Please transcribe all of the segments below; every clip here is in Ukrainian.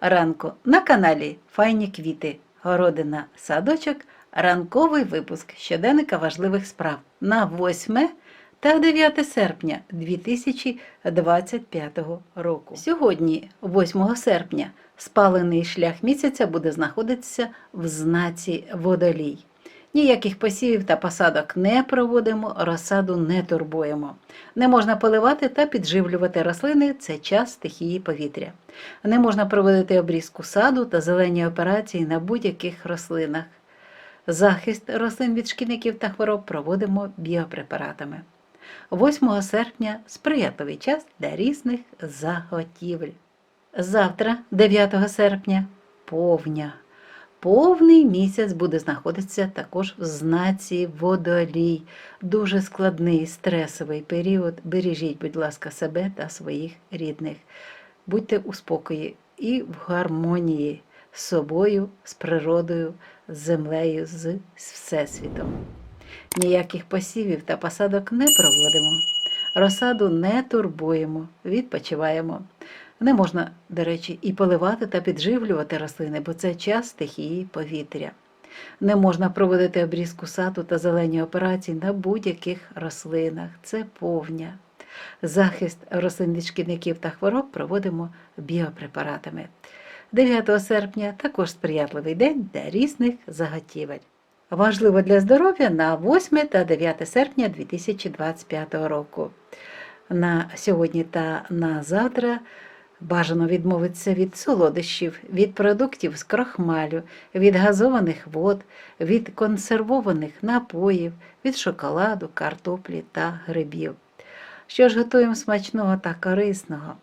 ранку на каналі Файні квіти, городина, садочок, ранковий випуск щоденника важливих справ на 8 та 9 серпня 2025 року. Сьогодні, 8 серпня, спалений шлях місяця буде знаходитися в знаці водолій. Ніяких посівів та посадок не проводимо, розсаду не турбуємо. Не можна поливати та підживлювати рослини це час стихії повітря. Не можна проводити обрізку саду та зелені операції на будь-яких рослинах. Захист рослин від шкідників та хвороб проводимо біопрепаратами. 8 серпня сприятливий час для різних заготівель. Завтра, 9 серпня, повня. Повний місяць буде знаходитися також в знаці водолій. Дуже складний стресовий період. Бережіть, будь ласка, себе та своїх рідних. Будьте у спокої і в гармонії з собою, з природою, з землею, з всесвітом. Ніяких посівів та посадок не проводимо. Розсаду не турбуємо, відпочиваємо. Не можна, до речі, і поливати та підживлювати рослини, бо це час стихії повітря. Не можна проводити обрізку саду та зелені операції на будь-яких рослинах. Це повня. Захист рослин від шкідників та хвороб проводимо біопрепаратами. 9 серпня також сприятливий день для різних заготівель. Важливо для здоров'я на 8 та 9 серпня 2025 року. На сьогодні та на завтра бажано відмовитися від солодощів, від продуктів з крохмалю, від газованих вод, від консервованих напоїв, від шоколаду, картоплі та грибів. Що ж готуємо смачного та корисного?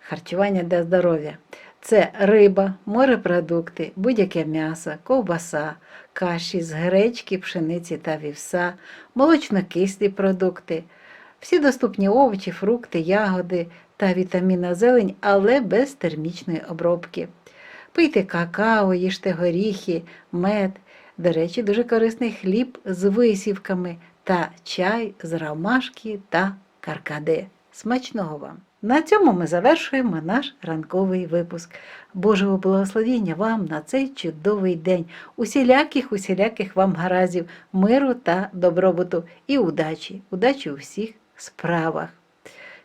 Харчування для здоров'я. Це риба, морепродукти, будь-яке м'ясо, ковбаса, каші з гречки, пшениці та вівса, молочнокислі продукти, всі доступні овочі, фрукти, ягоди та вітамінна зелень, але без термічної обробки. Пийте какао, їжте горіхи, мед. До речі, дуже корисний хліб з висівками та чай з ромашки та каркаде. Смачного вам! На цьому ми завершуємо наш ранковий випуск. Божого благословіння вам на цей чудовий день, усіляких, усіляких вам гаразів, миру та добробуту і удачі, удачі у всіх справах.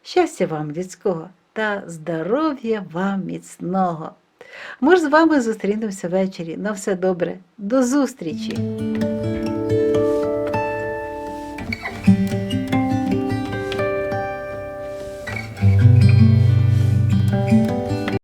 Щастя вам людського та здоров'я вам міцного. Ми ж з вами зустрінемося ввечері. На все добре. До зустрічі!